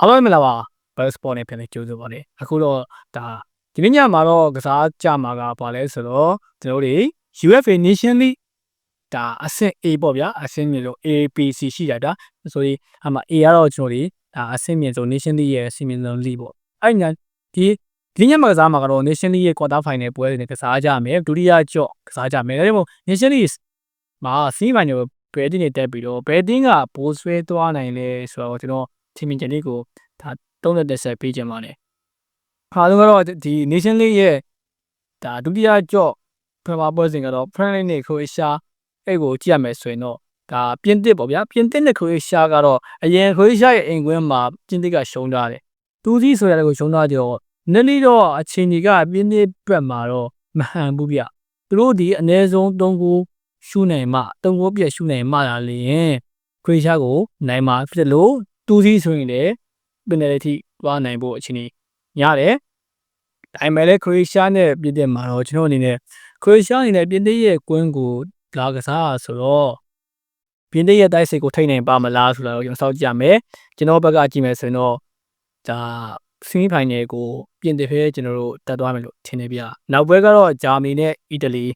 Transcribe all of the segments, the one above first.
အားလုံးမင်္ဂလာပါဘယ်စပေါ်နေပြန်လေးကြိုးဆိုပါလေအခုတော့ဒါဒီနေ့ညမှာတော့ကစားကြမှာကဘာလဲဆိုတော့ကျွန်တော်တို့ UFA Nation League ဒါအဆင့် A ပေါ့ဗျာအဆင့်မြေလို့ APC ရှိတာဒါဆိုရင်အမှ A ကတော့ကျွန်တော်တို့ဒါအဆင့်မြေဆုံး Nation League ရဲ့အဆင့်မြေဆုံး league ပေါ့အဲ့ညာဒီဒီညမှာကစားမှာကတော့ Nation League ရဲ့ quarter final ပွဲတွေနဲ့ကစားကြမယ်ဒုတိယကြော့ကစားကြမယ်ဒါကြောင့်မို့ Nation League မှာစီးပိုင်းကိုဘယ်တင်းနေတက်ပြီးတော့ဘယ်တင်းကဘိုးဆွဲသွားနိုင်လဲဆိုတော့ကျွန်တော် ထင်မြင်ချက်လေးကိုဒါတုံးတဲ့တက်ဆက်ပေးခြင်းပါတယ်။ခါတော့ကတော့ဒီ Nation League ရဲ့ဒါဒုတိယကြော့ပထမပွဲစဉ်ကတော့ Friendly နဲ့ Croatia အဲ့ကိုကြည့်ရမယ်ဆိုရင်တော့ဒါပြင်သစ်ပေါ့ဗျာပြင်သစ်နဲ့ Croatia ကတော့အရင် Croatia ရဲ့အိမ်ကွင်းမှာပြင်သစ်ကရှုံးထားတယ်။တူးစီဆိုရတဲ့ကိုရှုံးထားကြတော့နည်းနည်းတော့အချိန်ကြီးကပြင်သစ်ဘက်မှာတော့မဟန်ဘူးဗျ။သူတို့ဒီအနည်းဆုံး3ဂိုးရှုနိုင်မှ3ဂိုးပြည့်ရှုနိုင်မှလာလျင် Croatia ကိုနိုင်မှာဖြစ်လို့ တူးစီဆိုရင်လည်း penalty သွားနိုင်ဖို့အခြေအနေရတယ်။ဒါပေမဲ့လည်း Croatia နဲ့ပြည်သက်မှာတော့ကျွန်တော်အနေနဲ့ Croatia အနေနဲ့ပြည်သက်ရဲ့ကွင်းကိုလာကစားဆိုတော့ပြည်သက်ရဲ့တိုက်စစ်ကိုထိနိုင်ပါမလားဆိုတာတော့ကျွန်တော်စောင့်ကြည့်ရမယ်။ကျွန်တော်ဘက်ကကြည့်မယ်ဆိုရင်တော့ဒါ semi final ကိုပြင်သစ်ဖဲကျွန်တော်တို့တက်သွားမယ်လို့ထင်နေပြ။နောက်ပွဲကတော့ဂျာမနီနဲ့အီတလီ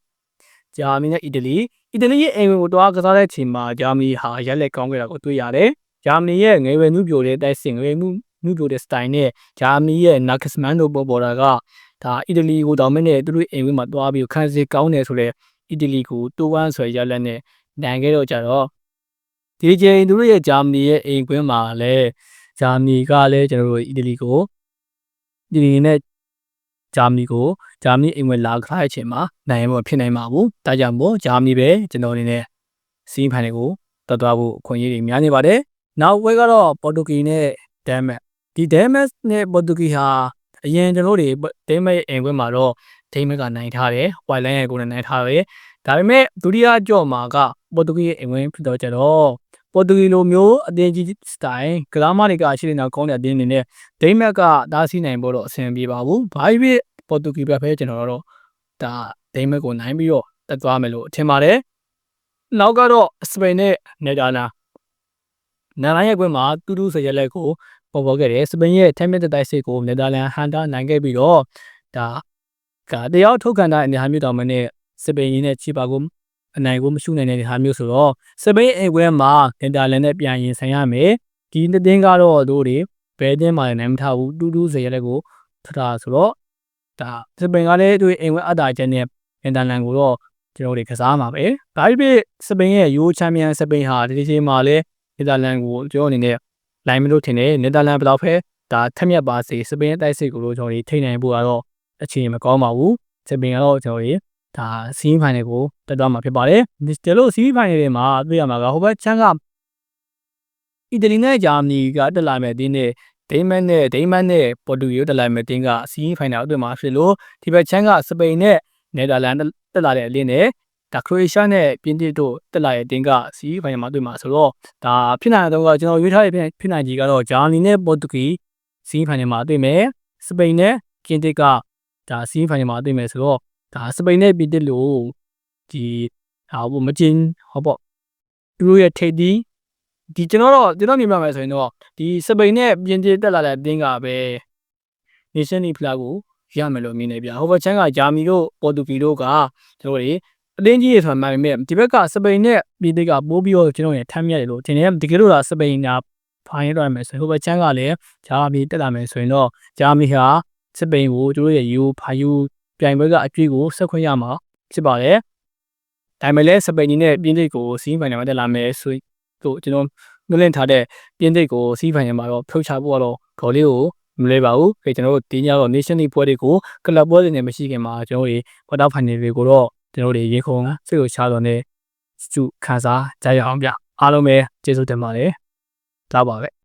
ဂျာမနီနဲ့အီတလီအီတလီရဲ့အိမ်ဝင်ကိုတွားကစားတဲ့ချိန်မှာဂျာမနီဟာရက်လက်ကောင်းခဲ့တာကိုတွေ့ရတယ်။ ဂျာမနီရဲ့ငယ်ရွယ်မှုပြိုတဲ့တိုက်စစ်ငယ်ရွယ်မှုနုပြိုတဲ့ style နဲ့ဂျာမနီရဲ့ Nagelsmann တို့ပေါ်ပေါ်တာကဒါအီတလီကိုတောင်မဲ့နဲ့သူတို့အိမ်ဝင်းမှာတွားပြီးခံစစ်ကောင်းတယ်ဆိုလဲအီတလီကိုတိုးဝမ်းဆွဲရလက်နဲ့နိုင်ခဲ့တော့ကြတော့ဒီချိန်သူတို့ရဲ့ဂျာမနီရဲ့အိမ်ကွင်းမှာလည်းဂျာမနီကလည်းကျွန်တော်တို့အီတလီကိုအီတလီနဲ့ဂျာမနီကိုဂျာမနီအိမ်ဝင်လာခါတဲ့အချိန်မှာနိုင်ဖို့ဖြစ်နိုင်မှာဘူး။ဒါကြောင့်မို့ဂျာမနီပဲကျွန်တော်အနေနဲ့စီးဖိုင်တွေကိုတက်သွားဖို့အခွင့်အရေးတွေများနေပါတယ်။ နောက်ဝဲကတော့ပေါ်တူဂီနဲ့ဒန်မတ်ဒီဒန်မတ်နဲ့ပေါ်တူဂီဟာအရင်ကျွန်တော်တို့ဒိမတ်ရဲ့အိမ်ခွင်းမှာတော့ဒိမတ်ကနိုင်ထားတယ်။ဝိုင်လိုင်းရဲ့ကိုယ်နဲ့နိုင်ထားတယ်။ဒါပေမဲ့ဒုတိယကြော့မှာကပေါ်တူဂီရဲ့အိမ်ခွင်းဖြစ်တော့ကြတော့ပေါ်တူဂီလိုမျိုးအသင်းကြီးစတိုင်ဂလာမာတွေကရှိနေတာကောင်းတဲ့အသင်းအနေနဲ့ဒိမတ်ကဒါစီနိုင်ဖို့တော့အဆင်ပြေပါဘူး။ဘာဖြစ်ပေါ်တူဂီဘက်ပဲကျွန်တော်တို့ဒါဒိမတ်ကိုနိုင်ပြီးတော့တက်သွားမယ်လို့ထင်ပါတယ်။နောက်ကတော့စပိန်နဲ့နယ်ဒါလန် နယ်လိုင်းရဲ့ကွင်းမှာတူတူဆရက်လက်ကိုပေါ်ပေါ်ခဲ့တယ်စပိန်ရဲ့10မိနစ်တိုက်စစ်ကိုနယ်ဒါလန်ဟန်တာနိုင်ခဲ့ပြီးတော့ဒါကတယောက်ထုတ်ခံတဲ့အနေအထားမျိုးတောင်မနဲ့စပိန်ရင်းနဲ့ချီပါကိုအနိုင်ကိုမရှုနိုင်တဲ့အနေအထားမျိုးဆိုတော့စပိန်အိမ်ကွင်းမှာနယ်ဒါလန်နဲ့ပြန်ရင်ဆိုင်ရမယ်ဒီနှစ်တင်းကတော့တို့တွေဘဲတင်းမှလည်းနိုင်မထားဘူးတူတူဆရက်လက်ကိုထထားဆိုတော့ဒါစပိန်ကလည်းတို့အိမ်ကွင်းအတားချက်နဲ့နယ်ဒါလန်ကိုတော့ကျွန်တော်တွေကစားမှာပဲဒါပေမဲ့စပိန်ရဲ့ယူချန်ပီယံစပိန်ဟာဒီချိန်မှာလည်း နယ်သာလန်ကိုကျွန်တော်အနေနဲ့လိုင်းမလို့ထင်တယ်နယ်သာလန်ဘယ်တော့ဖဲဒါထက်မြက်ပါစေစပိန်တိုက်စစ်ကိုလို့ကျွန်တော်တို့ထိနိုင်ဖို့ကတော့အခြေအနေမကောင်းပါဘူးစပိန်ကတော့ကျွန်တော်တို့ဒါစီးဖိုင်နယ်ကိုတက်သွားမှာဖြစ်ပါတယ်ဒီလိုစီးဖိုင်နယ်တွေမှာတွေ့ရမှာကဟိုဘက်ချမ်းကအီတလီနဲ့ဂျာမနီကတက်လာမဲ့တင်းနဲ့ဒိမန်နဲ့ဒိမန်နဲ့ပေါ်တူဂီတက်လာမဲ့တင်းကစီးဖိုင်နယ်အတွင်းမှာဖြစ်လို့ဒီဘက်ချမ်းကစပိန်နဲ့နယ်သာလန်တက်လာတဲ့အလင်းနဲ့ ဒါခရိုအေးရှားနဲ့ပြင်သစ်တို့တက်လာတဲ့တင်းကစီးဖိုင်နယ်မှာတွေ့မှာဆိုတော့ဒါဖြစ်နိုင်တော့ကကျွန်တော်ရွေးထားတဲ့ဖြစ်နိုင်ကြီးကတော့ဂျာမနီနဲ့ပေါ်တူဂီစီးဖိုင်နယ်မှာတွေ့မယ်စပိန်နဲ့ပြင်သစ်ကဒါစီးဖိုင်နယ်မှာတွေ့မယ်ဆိုတော့ဒါစပိန်နဲ့ပြင်သစ်လို့ဒီဟာဘမကျင်းဟောပေါ့သူတို့ရဲ့ထိပ်သီးဒီကျွန်တော်တော့ကျွန်တော်မြင်ပြမယ်ဆိုရင်တော့ဒီစပိန်နဲ့ပြင်သစ်တက်လာတဲ့တင်းကပဲ Nation League ဖလားကိုရမယ်လို့မြင်နေပြဟိုဘက်ချမ်းကဂျာမနီတို့ပေါ်တူဂီတို့ကကျွန်တော်တို့ အတင်းကြီးရဆိုတာမှန်ပေမဲ့ဒီဘက်ကစပိန်နဲ့ပြည်သစ်ကပိုးပြီးတော့ကျွန်တော်ရထမ်းမြတယ်လို့ထင်တယ်တကယ်လို့လားစပိန်ကဖိုင်ရတော့မယ်ဆိုရင်ဟိုဘက်ချမ်းကလည်းဂျာမနီတက်လာမယ်ဆိုရင်တော့ဂျာမနီဟာစပိန်ကိုတို့ရဲ့ယူဖာယူပြိုင်ပွဲကအကျွေးကိုဆက်ခွင့်ရမှာဖြစ်ပါတယ်ဒါပေမဲ့လည်းစပိန်နဲ့ပြည်သစ်ကိုစီးဖိုင်နယ်မှာတက်လာမယ်ဆိုတော့ကျွန်တော်ငလင့်ထားတဲ့ပြည်သစ်ကိုစီးဖိုင်နယ်မှာတော့ဖြုတ်ချဖို့ကတော့ဂေါ်လေးကိုမလဲပါဘူး။ခေကျွန်တော်တို့တင်းကြတော့ Nation League ပွဲတွေကိုကလပ်ပွဲတွေနဲ့မရှိခင်မှာကျွန်တော်တို့ quarter final တွေကိုတော့ ကျွန်တော်တို့ရေခုံစိတ်ကိုချတော်နဲ့စုခန်းစားကြရအောင်ဗျအားလုံးပဲကျေးဇူးတင်ပါတယ်ဒါပါပဲ